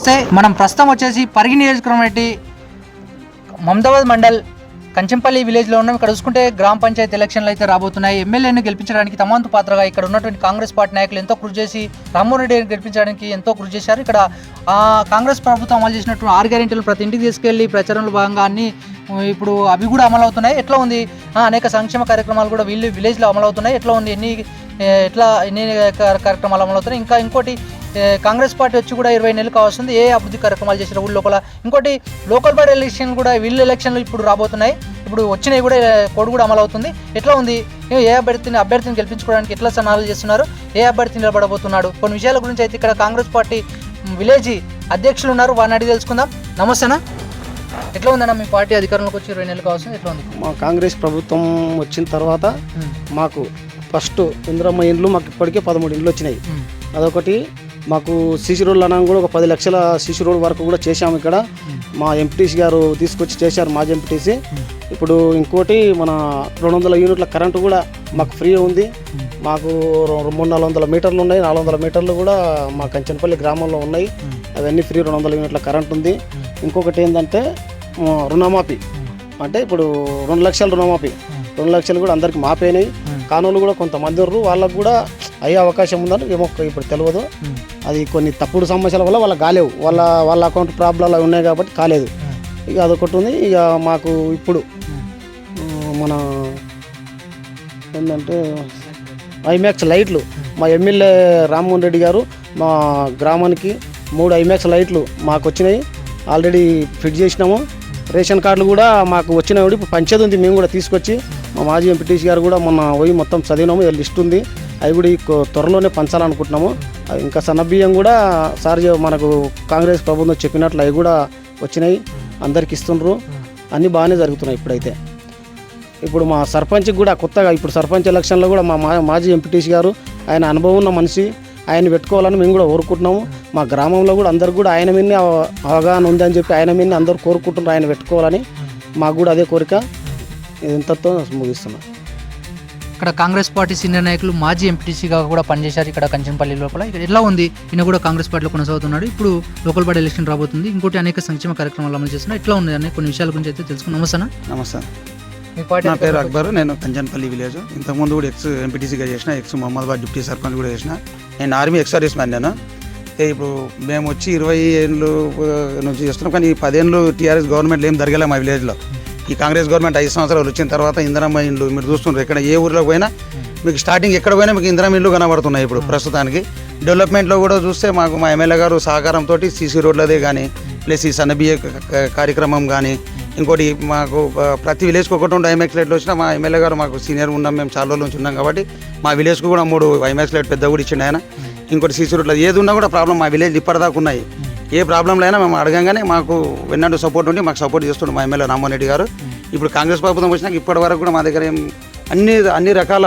వస్తే మనం ప్రస్తుతం వచ్చేసి పరిగి నియోజకవర్గం ఏంటి? మమదాబాద్ మండల్ కంచంపల్లి విలేజ్లో ఉన్నాం. ఇక్కడ చూసుకుంటే గ్రామ పంచాయతీ ఎలక్షన్లు అయితే రాబోతున్నాయి. ఎమ్మెల్యేను గెలిపించడానికి తమంతు పాత్రగా ఇక్కడ ఉన్నటువంటి కాంగ్రెస్ పార్టీ నాయకులు ఎంతో కృషి చేసి రామ్మోహన్ రెడ్డిని గెలిపించడానికి ఎంతో కృషి చేశారు. ఇక్కడ కాంగ్రెస్ ప్రభుత్వం అమలు చేసినటువంటి ఆరు గ్యారెంటీలు ప్రతి ఇంటికి తీసుకెళ్ళి ప్రచారంలో భాగంగా అన్ని ఇప్పుడు అవి కూడా అమలు అవుతున్నాయి ఎట్లా ఉంది? అనేక సంక్షేమ కార్యక్రమాలు కూడా వీళ్ళు విలేజ్లో అమలు అవుతున్నాయి ఎట్లా ఉంది? ఎన్ని ఎట్లా ఎన్ని కార్యక్రమాలు అమలు అవుతున్నాయి ఇంకా ఇంకోటి కాంగ్రెస్ పార్టీ వచ్చి కూడా ఇరవై నెలలు కావస్తుంది ఏ అభివృద్ధి కార్యక్రమాలు చేసిన ఊళ్ళో లోపల ఇంకోటి లోకల్ బాడీ ఎలక్షన్ కూడా వీళ్ళు ఎలక్షన్లు ఇప్పుడు రాబోతున్నాయి. ఇప్పుడు వచ్చినవి కూడా కోడ్ కూడా అమలు అవుతుంది. ఎట్లా ఉంది? ఏ- అభ్యర్థిని అభ్యర్థిని గెలిపించుకోవడానికి ఎట్లా సన్నాహాలు చేస్తున్నారు? ఏ అభ్యర్థి నిలబడబోతున్నాడు? కొన్ని విషయాల గురించి అయితే ఇక్కడ కాంగ్రెస్ పార్టీ విలేజ్ అధ్యక్షులు ఉన్నారు. వారిని అడిగి తెలుసుకుందాం. నమస్తేనా? ఎట్లా ఉందన్న మీ పార్టీ అధికారంలోకి వచ్చి ఇరవై నెలలు కావస్తుంది ఎట్లా ఉంది? మా కాంగ్రెస్ ప్రభుత్వం వచ్చిన తర్వాత మాకు ఫస్ట్ ఇందిరమ్మ ఇండ్లు మాకు ఇప్పటికే పదమూడు ఇండ్లు వచ్చినాయి. అదొకటి. మాకు సీసీ రోడ్లు అనగా కూడా ఒక పది లక్షల సీసీ రోడ్ వరకు కూడా చేశాము ఇక్కడ. మా ఎంపీటీసీ గారు తీసుకొచ్చి చేశారు మాజీ ఎంపీటీసీ ఇప్పుడు ఇంకోటి మన రెండు వందల యూనిట్ల కరెంటు కూడా మాకు ఫ్రీ ఉంది. మాకు రెండు మూడు నాలుగు వందల మీటర్లు ఉన్నాయి. నాలుగు వందల మీటర్లు కూడా మా కంచనపల్లి గ్రామంలో ఉన్నాయి. అవన్నీ ఫ్రీ రెండు వందల యూనిట్ల కరెంట్ ఉంది. ఇంకొకటి ఏంటంటే రుణమాఫీ. అంటే ఇప్పుడు రెండు లక్షల రుణమాఫీ. రెండు లక్షలు కూడా అందరికి మాపైనాయి కానూలు కూడా కొంతమంది వాళ్ళకు కూడా అయ్యే అవకాశం ఉందని ఏమో ఇప్పుడు తెలియదు. అది కొన్ని తప్పుడు సమస్యల వల్ల వాళ్ళకి కాలేవు. వాళ్ళ వాళ్ళ అకౌంట్ ప్రాబ్లం అవి ఉన్నాయి కాబట్టి కాలేదు. ఇక అదొకటి ఉంది. ఇక మాకు ఇప్పుడు మన ఏంటంటే ఐమాక్స్ లైట్లు. మా ఎమ్మెల్యే రామ్మోహన్ రెడ్డి గారు మా గ్రామానికి మూడు ఐమాక్స్ లైట్లు మాకు వచ్చినాయి. ఆల్రెడీ ఫిట్ చేసినాము. రేషన్ కార్డులు కూడా మాకు వచ్చినాయి. ఇప్పుడు పంచేది ఉంది. మేము కూడా తీసుకొచ్చి మా మాజీ ఎంపీటీసీ గారు కూడా మొన్న పోయి మొత్తం చదివినాము. లిస్ట్ ఉంది. అవి కూడా ఈ త్వరలోనే పంచాలనుకుంటున్నాము. ఇంకా సన్నబియ్యం కూడా సార్ మనకు కాంగ్రెస్ ప్రభుత్వం చెప్పినట్లు అవి కూడా వచ్చినాయి. అందరికి ఇస్తుండ్రు. అన్నీ బాగానే జరుగుతున్నాయి ఇప్పుడైతే. ఇప్పుడు మా సర్పంచ్కి కూడా కొత్తగా ఇప్పుడు సర్పంచ్ ఎలక్షన్లో కూడా మా మా- మాజీ ఎంపీటీసీ గారు ఆయన అనుభవం ఉన్న మనిషి. ఆయన పెట్టుకోవాలని మేము కూడా కోరుకుంటున్నాము. మా గ్రామంలో కూడా అందరు కూడా ఆయన మీద అవగాహన ఉందని చెప్పి ఆయన మీద అందరూ కోరుకుంటున్నారు ఆయన పెట్టుకోవాలని. మాకు కూడా అదే కోరిక. ఇంతతో ముగిస్తున్నాం. ఇక్కడ కాంగ్రెస్ పార్టీ సీనియర్ నాయకులు మాజీ ఎంపీటీసీగా కూడా పనిచేశారు ఇక్కడ కంచంపల్లి లోపల. ఇక్కడ ఎట్లా ఉంది? ఈయన కూడా కాంగ్రెస్ పార్టీలో కొనసాగుతున్నాడు. ఇప్పుడు లోకల్ బాడీ ఎలక్షన్ రాబోతుంది. ఇంకోటి అనేక సంక్షేమ కార్యక్రమాలు అమలు చేస్తున్నారు ఎట్లా ఉంది? అనే కొన్ని విషయాల గురించి అయితే తెలుసుకున్నాం నమస్తే నమస్తే నా పేరు అక్బర్. నేను కంచన్పల్లి విలేజ్. ఇంతకుముందు కూడా ఎక్స్ ఎంపీటీసీగా చేసిన ఎక్స్ మహమ్మదాబాద్ డిప్యూటీ సర్పంచ్ కూడా చేసిన. నేను ఆర్మీ ఎక్స్ సర్వీస్ మ్యాన్ నేను. ఇప్పుడు మేము వచ్చి ఇరవై ఏళ్ళు నుంచి చేస్తున్నాం. కానీ పదేళ్ళు టీఆర్ఎస్ గవర్నమెంట్ ఏం జరగలే మా విలేజ్లో. ఈ కాంగ్రెస్ గవర్నమెంట్ ఐదు సంవత్సరాలు వచ్చిన తర్వాత ఇందిరమ్మ ఇండ్లు మీరు చూస్తున్నారు ఇక్కడ ఏ ఊర్లో పోయినా మీకు స్టార్టింగ్ ఎక్కడ పోయినా మీకు ఇందిరమ్మ ఇండ్లు కనబడుతున్నాయి ఇప్పుడు ప్రస్తుతానికి. డెవలప్మెంట్లో కూడా చూస్తే మాకు మా ఎమ్మెల్యే గారు సహకారంతో సీసీ రోడ్లదే కానీ ప్లస్ ఈ సన్నబియ్య క- కార్యక్రమం కానీ ఇంకోటి మాకు ప్రతి విలేజ్కి ఒకటి రెండు ఐమాక్స్ లైట్లు వచ్చినా మా ఎమ్మెల్యే గారు మాకు సీనియర్ ఉన్నాం మేము చాలా రోజుల నుంచి ఉన్నాం కాబట్టి మా విలేజ్కి కూడా మూడు ఐమాక్స్ లైట్ పెద్ద కూడా ఇచ్చిండు ఆయన. ఇంకోటి సీసీ రోడ్లు ఏది ఉన్నా కూడా ప్రాబ్లం మా విలేజ్ ఇప్పటిదాకా ఉన్నాయి. ఏ ప్రాబ్లంలో అయినా మేము అడగంగానే మాకు వెన్నట్టు సపోర్ట్ ఉండి మాకు సపోర్ట్ చేస్తుండే మా ఎమ్మెల్యే రామ్మోహన్ రెడ్డి గారు. ఇప్పుడు కాంగ్రెస్ ప్రభుత్వం వచ్చినాక ఇప్పటి వరకు కూడా మా దగ్గర ఏం అన్ని అన్ని రకాల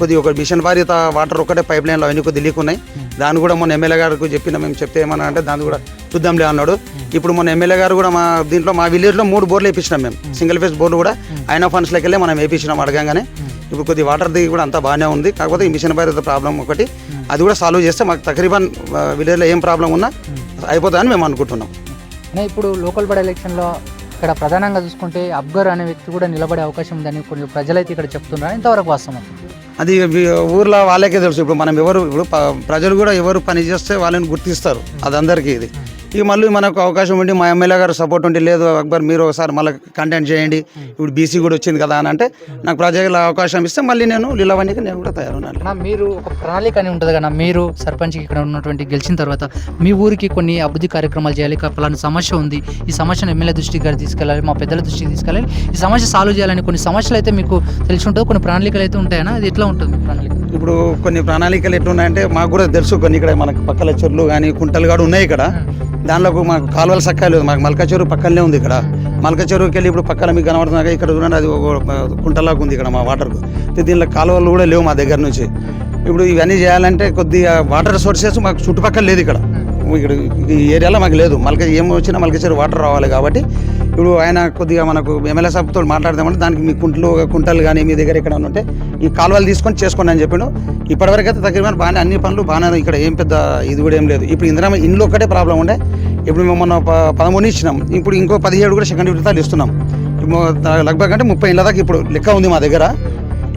కొద్ది ఒక మిషన్ భార్యత వాటర్ ఒకటే పైప్ లైన్లో అవన్నీ కొద్ది లీక్ ఉన్నాయి. దాన్ని కూడా మొన్న ఎమ్మెల్యే గారికి చెప్పిన మేము చెప్తే ఏమన్నా అంటే దాన్ని కూడా చూద్దాంలే అన్నాడు. ఇప్పుడు మొన్న ఎమ్మెల్యే గారు కూడా మా దీంట్లో మా విలేజ్లో మూడు బోర్లు వేయించినాం మేము. సింగిల్ ఫేస్ బోర్లు కూడా ఆయన ఫండ్స్లోకి వెళ్ళి మనం వేయించినాం అడగంగానే. ఇప్పుడు కొద్ది వాటర్ దిగి కూడా అంతా బాగానే ఉంది. కాకపోతే ఈ మిషన్ భార్యత ప్రాబ్లం ఒకటి. అది కూడా సాల్వ్ చేస్తే మాకు తకరీబన్ విలేజ్లో ఏం ప్రాబ్లం ఉన్నా అయిపోతుందని మేము అనుకుంటున్నాం. అనే ఇప్పుడు లోకల్ బాడీ ఎలక్షన్లో ఇక్కడ ప్రధానంగా చూసుకుంటే అబ్గర్ అనే వ్యక్తి కూడా నిలబడే అవకాశం ఉందని కొన్ని ప్రజలైతే ఇక్కడ చెప్తున్నారు. ఇంతవరకు వాస్తవం అది. ఊర్లో వాళ్ళకే తెలుసు. ఇప్పుడు మనం ఎవరు ఇప్పుడు ప్రజలు కూడా ఎవరు పని చేస్తే వాళ్ళని గుర్తిస్తారు. అది అందరికీ ఇది. ఇక మళ్ళీ మనకు అవకాశం ఉండి మా ఎమ్మెల్యే గారు సపోర్ట్ ఉంటే లేదు అక్బర్ మీరు ఒకసారి మళ్ళీ కంటెంట్ చేయండి. ఇప్పుడు బీసీ కూడా వచ్చింది కదా అని అంటే నాకు ప్రజల అవకాశం ఇస్తే మళ్ళీ నేను లీలవనికి నేను కూడా తయారున్నాను మీరు ఒక ప్రణాళిక అని ఉంటుంది కదా మీరు సర్పంచ్కి ఇక్కడ ఉన్నటువంటి గెలిచిన తర్వాత మీ ఊరికి కొన్ని అభివృద్ధి కార్యక్రమాలు చేయాలి ఇక పలానా సమస్య ఉంది ఈ సమస్యను ఎమ్మెల్యే దృష్టికి గారు తీసుకెళ్ళాలి మా పెద్దల దృష్టికి తీసుకెళ్ళాలి ఈ సమస్య సాల్వ్ చేయాలని కొన్ని సమస్యలు అయితే మీకు తెలిసి ఉంటుంది కొన్ని ప్రణాళికలు అయితే ఉంటాయనా? అది ఎట్లా ఉంటుంది మీ ప్రణాళిక? ఇప్పుడు కొన్ని ప్రణాళికలు ఎట్లున్నాయంటే మాకు కూడా తెలుసు కొన్ని ఇక్కడ మనకు పక్కల చెరువులు కానీ కుంటలు కూడా ఉన్నాయి ఇక్కడ. దానిలో మాకు కాలువలు సక్కాయ లేదు. మాకు మల్కా చెరువు పక్కనే ఉంది ఇక్కడ. మల్కా చెరువుకి వెళ్ళి ఇప్పుడు పక్కన మీకు కనబడుతున్నాక ఇక్కడ చూడండి అది కుంటలాగా ఉంది ఇక్కడ మా వాటర్కు దీనిలో కాలువలు కూడా లేవు మా దగ్గర నుంచి. ఇప్పుడు ఇవన్నీ చేయాలంటే కొద్దిగా వాటర్ సోర్సెస్ మాకు చుట్టుపక్కల లేదు ఇక్కడ. ఇక్కడ ఈ ఏరియాలో మాకు లేదు. మల్క ఏం వచ్చినా మల్క చెరువు వాటర్ రావాలి కాబట్టి ఇప్పుడు ఆయన కొద్దిగా మనకు ఎమ్మెల్యే సభతో మాట్లాడదామంటే దానికి మీ కుంటలు కుంటలు కానీ మీ దగ్గర ఎక్కడ ఉంటే ఈ కాలువలు తీసుకొని చేసుకోండి అని చెప్పిండు. ఇప్పటివరకు అయితే తగ్గిన బాగానే అన్ని పనులు బాగానే ఇక్కడ ఏం పెద్ద ఇది కూడా ఏం లేదు. ఇప్పుడు ఇందిరా ఇంట్లో ఒక్కటే ప్రాబ్లం ఉండే. ఇప్పుడు మేము మొన్న ప- పదమూడు ఇచ్చినాం. ఇప్పుడు ఇంకో పదిహేడు కూడా సెకండ్ విడతలు ఇస్తున్నాం. లగ్భగ్ అంటే ముప్పై ఇళ్ళ దాకా ఇప్పుడు లెక్క ఉంది మా దగ్గర.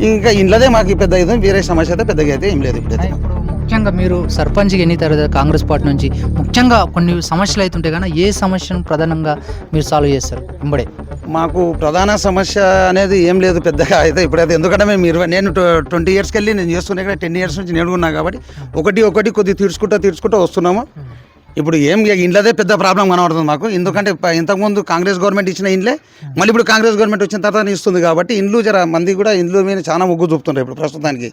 ఇంకా ఇండ్లదే మాకు పెద్ద ఇది వేరే సమస్య అయితే పెద్దగా అయితే ఏం లేదు ఇప్పుడు ముఖ్యంగా మీరు సర్పంచ్కి ఎన్ని తర్వాత కాంగ్రెస్ పార్టీ నుంచి ముఖ్యంగా కొన్ని సమస్యలు అయితే ఉంటాయి కానీ ఏ సమస్యను ప్రధానంగా మీరు సాల్వ్ చేస్తారు? వెంబడే మాకు ప్రధాన సమస్య అనేది ఏం లేదు పెద్దగా అయితే ఇప్పుడైతే. ఎందుకంటే మేము ఇరవై నేను ట్వంటీ ఇయర్స్కి వెళ్ళి నేను చేస్తున్నా ఇక్కడ టెన్ ఇయర్స్ నుంచి నేడుకున్నా కాబట్టి ఒకటి ఒకటి కొద్ది తీర్చుకుంటూ తీర్చుకుంటూ వస్తున్నాము. ఇప్పుడు ఏం ఇండ్లదే పెద్ద ప్రాబ్లం కనబడుతుంది మాకు. ఎందుకంటే ఇంతకుముందు కాంగ్రెస్ గవర్నమెంట్ ఇచ్చిన ఇండ్లే మళ్ళీ ఇప్పుడు కాంగ్రెస్ గవర్నమెంట్ వచ్చిన తర్వాత ఇస్తుంది కాబట్టి ఇండ్లు జర మంది కూడా ఇండ్లు మీద చాలా మొగ్గు చూపుతుంటారు ఇప్పుడు ప్రస్తుతానికి.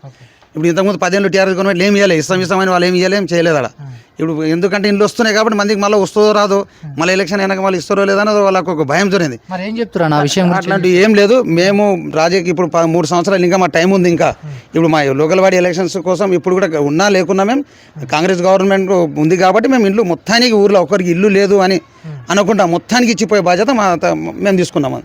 ఇప్పుడు ఇంతకుముందు పదేళ్ళు టీఆర్ఎస్ గవర్నమెంట్ ఏం ఇవ్వలేదు ఇష్టం ఇష్టమని వాళ్ళు ఏం ఇవ్వలే చేయలేదు అక్కడ ఇప్పుడు ఎందుకంటే ఇండ్లు వస్తున్నాయి కాబట్టి మందికి మళ్ళీ వస్తుందో రాదో మళ్ళీ ఎలక్షన్ అయినాక మళ్ళీ ఇస్తారో లేదన్నది వాళ్ళకు ఒక భయం జరిగింది. మరి ఏం చెప్తున్నారు ఆ విషయం అట్లాంటివి ఏం లేదు. మేము రాజకీయ ఇప్పుడు మూడు సంవత్సరాలు ఇంకా మా టైం ఉంది ఇంకా. ఇప్పుడు మా లోకల్ బాడీ ఎలక్షన్స్ కోసం ఇప్పుడు కూడా ఉన్నా లేకున్నా మేము కాంగ్రెస్ గవర్నమెంట్ ఉంది కాబట్టి మేము ఇల్లు మొత్తానికి ఊర్లో ఒకరికి ఇల్లు లేదు అని అనుకుంటాం మొత్తానికి ఇచ్చిపోయే బాధ్యత మా మేము తీసుకున్నాము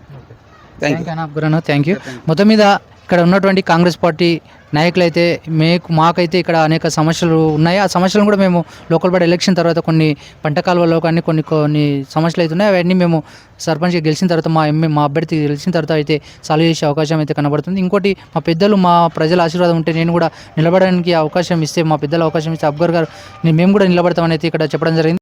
థ్యాంక్ యూ థ్యాంక్ యూ మొత్తం మీద ఇక్కడ ఉన్నటువంటి కాంగ్రెస్ పార్టీ నాయకులైతే మేకు మాకైతే ఇక్కడ అనేక సమస్యలు ఉన్నాయి. ఆ సమస్యలను కూడా మేము లోకల్ బాడీ ఎలక్షన్ తర్వాత కొన్ని పంట కాలువలో కానీ కొన్ని కొన్ని సమస్యలు అయితే ఉన్నాయి. అవన్నీ మేము సర్పంచ్గా గెలిచిన తర్వాత మా ఎమ్మె మా అభ్యర్థి గెలిచిన తర్వాత అయితే సాల్వ్ చేసే అవకాశం అయితే కనబడుతుంది. ఇంకోటి మా పెద్దలు మా ప్రజల ఆశీర్వాదం ఉంటే నేను కూడా నిలబడడానికి అవకాశం ఇస్తే మా పెద్దల అవకాశం ఇస్తే అబ్గర్ గారు మేము కూడా నిలబడతామని అయితే ఇక్కడ చెప్పడం జరిగింది.